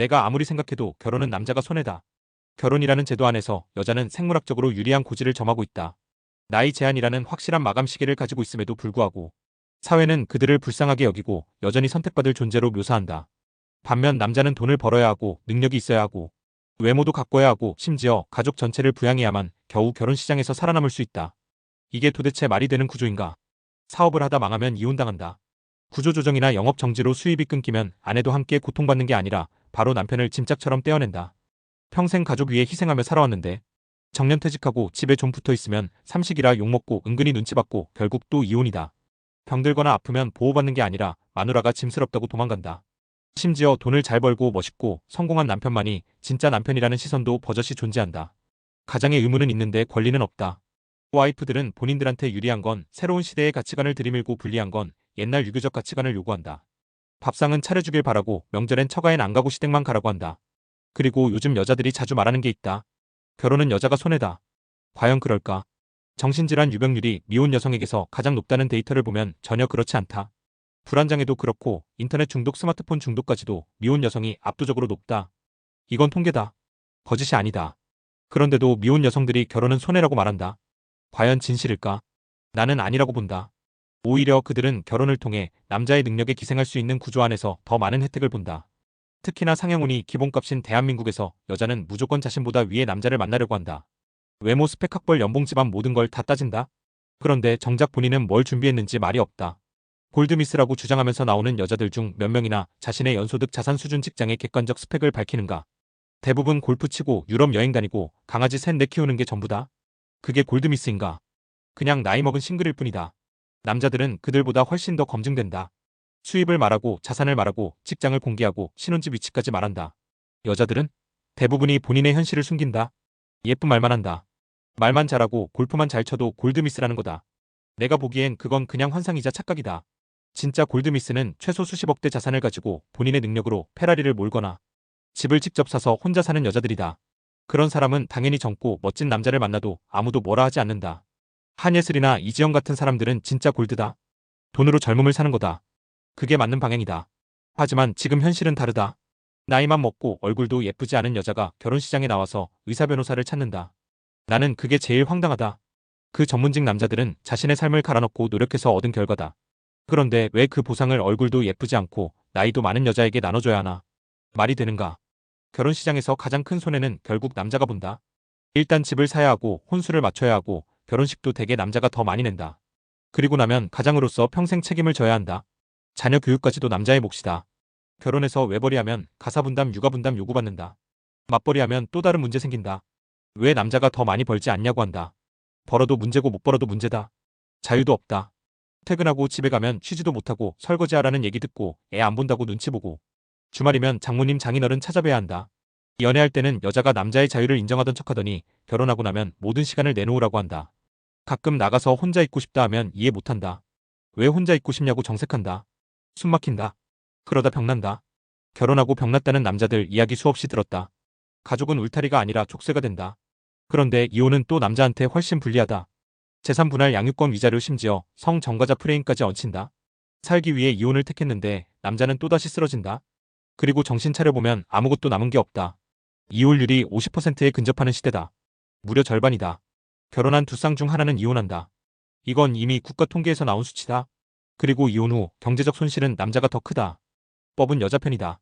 내가 아무리 생각해도 결혼은 남자가 손해다. 결혼이라는 제도 안에서 여자는 생물학적으로 유리한 고지를 점하고 있다. 나이 제한이라는 확실한 마감 시기를 가지고 있음에도 불구하고 사회는 그들을 불쌍하게 여기고 여전히 선택받을 존재로 묘사한다. 반면 남자는 돈을 벌어야 하고 능력이 있어야 하고 외모도 가꿔야 하고 심지어 가족 전체를 부양해야만 겨우 결혼 시장에서 살아남을 수 있다. 이게 도대체 말이 되는 구조인가? 사업을 하다 망하면 이혼당한다. 구조조정이나 영업 정지로 수입이 끊기면 아내도 함께 고통받는 게 아니라 바로 남편을 짐짝처럼 떼어낸다. 평생 가족 위해 희생하며 살아왔는데 정년퇴직하고 집에 좀 붙어 있으면 삼식이라 욕먹고 은근히 눈치 받고 결국 또 이혼이다. 병들거나 아프면 보호받는 게 아니라 마누라가 짐스럽다고 도망간다. 심지어 돈을 잘 벌고 멋있고 성공한 남편만이 진짜 남편이라는 시선도 버젓이 존재한다. 가장의 의무는 있는데 권리는 없다. 와이프들은 본인들한테 유리한 건 새로운 시대의 가치관을 들이밀고 불리한 건 옛날 유교적 가치관을 요구한다. 밥상은 차려주길 바라고 명절엔 처가엔 안 가고 시댁만 가라고 한다. 그리고 요즘 여자들이 자주 말하는 게 있다. 결혼은 여자가 손해다. 과연 그럴까? 정신질환 유병률이 미혼 여성에게서 가장 높다는 데이터를 보면 전혀 그렇지 않다. 불안장애도 그렇고 인터넷 중독, 스마트폰 중독까지도 미혼 여성이 압도적으로 높다. 이건 통계다. 거짓이 아니다. 그런데도 미혼 여성들이 결혼은 손해라고 말한다. 과연 진실일까? 나는 아니라고 본다. 오히려 그들은 결혼을 통해 남자의 능력에 기생할 수 있는 구조 안에서 더 많은 혜택을 본다. 특히나 상여혼이 기본값인 대한민국에서 여자는 무조건 자신보다 위의 남자를 만나려고 한다. 외모 스펙 학벌 연봉 집안 모든 걸 다 따진다. 그런데 정작 본인은 뭘 준비했는지 말이 없다. 골드미스라고 주장하면서 나오는 여자들 중 몇 명이나 자신의 연소득 자산 수준 직장의 객관적 스펙을 밝히는가. 대부분 골프 치고 유럽 여행 다니고 강아지 셋넷 키우는 게 전부다. 그게 골드미스인가? 그냥 나이 먹은 싱글일 뿐이다. 남자들은 그들보다 훨씬 더 검증된다. 수입을 말하고 자산을 말하고 직장을 공개하고 신혼집 위치까지 말한다. 여자들은 대부분이 본인의 현실을 숨긴다. 예쁜 말만 한다. 말만 잘하고 골프만 잘 쳐도 골드미스라는 거다. 내가 보기엔 그건 그냥 환상이자 착각이다. 진짜 골드미스는 최소 수십억대 자산을 가지고 본인의 능력으로 페라리를 몰거나 집을 직접 사서 혼자 사는 여자들이다. 그런 사람은 당연히 젊고 멋진 남자를 만나도 아무도 뭐라 하지 않는다. 한예슬이나 이지영 같은 사람들은 진짜 골드다. 돈으로 젊음을 사는 거다. 그게 맞는 방향이다. 하지만 지금 현실은 다르다. 나이만 먹고 얼굴도 예쁘지 않은 여자가 결혼시장에 나와서 의사 변호사를 찾는다. 나는 그게 제일 황당하다. 그 전문직 남자들은 자신의 삶을 갈아넣고 노력해서 얻은 결과다. 그런데 왜 그 보상을 얼굴도 예쁘지 않고 나이도 많은 여자에게 나눠줘야 하나? 말이 되는가? 결혼시장에서 가장 큰 손해는 결국 남자가 본다. 일단 집을 사야 하고 혼수를 맞춰야 하고 결혼식도 대개 남자가 더 많이 낸다. 그리고 나면 가장으로서 평생 책임을 져야 한다. 자녀 교육까지도 남자의 몫이다. 결혼해서 외벌이하면 가사 분담, 육아 분담 요구받는다. 맞벌이하면 또 다른 문제 생긴다. 왜 남자가 더 많이 벌지 않냐고 한다. 벌어도 문제고 못 벌어도 문제다. 자유도 없다. 퇴근하고 집에 가면 쉬지도 못하고 설거지하라는 얘기 듣고 애 안 본다고 눈치 보고 주말이면 장모님 장인어른 찾아뵈야 한다. 연애할 때는 여자가 남자의 자유를 인정하던 척하더니 결혼하고 나면 모든 시간을 내놓으라고 한다. 가끔 나가서 혼자 있고 싶다 하면 이해 못한다. 왜 혼자 있고 싶냐고 정색한다. 숨 막힌다. 그러다 병난다. 결혼하고 병났다는 남자들 이야기 수없이 들었다. 가족은 울타리가 아니라 족쇄가 된다. 그런데 이혼은 또 남자한테 훨씬 불리하다. 재산 분할 양육권 위자료 심지어 성 정가자 프레임까지 얹힌다. 살기 위해 이혼을 택했는데 남자는 또다시 쓰러진다. 그리고 정신 차려보면 아무것도 남은 게 없다. 이혼율이 50%에 근접하는 시대다. 무려 절반이다. 결혼한 두 쌍 중 하나는 이혼한다. 이건 이미 국가 통계에서 나온 수치다. 그리고 이혼 후 경제적 손실은 남자가 더 크다. 법은 여자 편이다.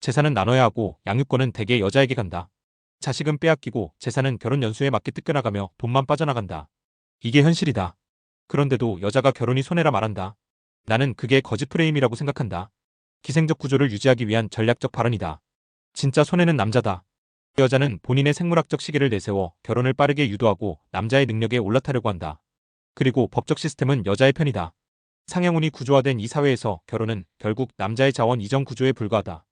재산은 나눠야 하고 양육권은 대개 여자에게 간다. 자식은 빼앗기고 재산은 결혼 연수에 맞게 뜯겨나가며 돈만 빠져나간다. 이게 현실이다. 그런데도 여자가 결혼이 손해라 말한다. 나는 그게 거짓 프레임이라고 생각한다. 기생적 구조를 유지하기 위한 전략적 발언이다. 진짜 손해는 남자다. 여자는 본인의 생물학적 시계를 내세워 결혼을 빠르게 유도하고 남자의 능력에 올라타려고 한다. 그리고 법적 시스템은 여자의 편이다. 상향운이 구조화된 이 사회에서 결혼은 결국 남자의 자원 이전 구조에 불과하다.